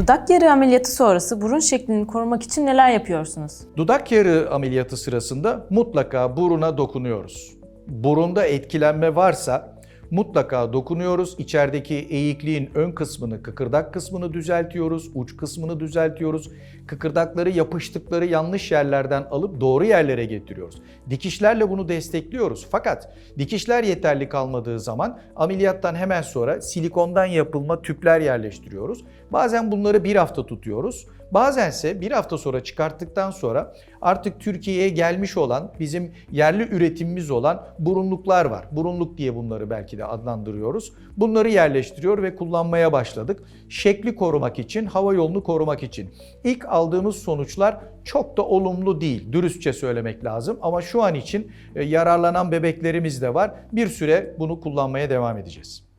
Dudak yarığı ameliyatı sonrası burun şeklini korumak için neler yapıyorsunuz? Dudak yarığı ameliyatı sırasında mutlaka buruna dokunuyoruz. Burunda etkilenme varsa mutlaka dokunuyoruz. İçerideki eğikliğin ön kısmını, kıkırdak kısmını düzeltiyoruz, uç kısmını düzeltiyoruz. Kıkırdakları yapıştıkları yanlış yerlerden alıp doğru yerlere getiriyoruz. Dikişlerle bunu destekliyoruz. Fakat dikişler yeterli kalmadığı zaman ameliyattan hemen sonra silikondan yapılma tüpler yerleştiriyoruz. Bazen bunları bir hafta tutuyoruz. Bazense bir hafta sonra çıkarttıktan sonra artık Türkiye'ye gelmiş olan bizim yerli üretimimiz olan burunluklar var. Burunluk diye bunları belki de adlandırıyoruz. Bunları yerleştiriyor ve kullanmaya başladık. Şekli korumak için, hava yolunu korumak için. İlk aldığımız sonuçlar çok da olumlu değil. Dürüstçe söylemek lazım ama şu an için e, yararlanan bebeklerimiz de var. Bir süre bunu kullanmaya devam edeceğiz.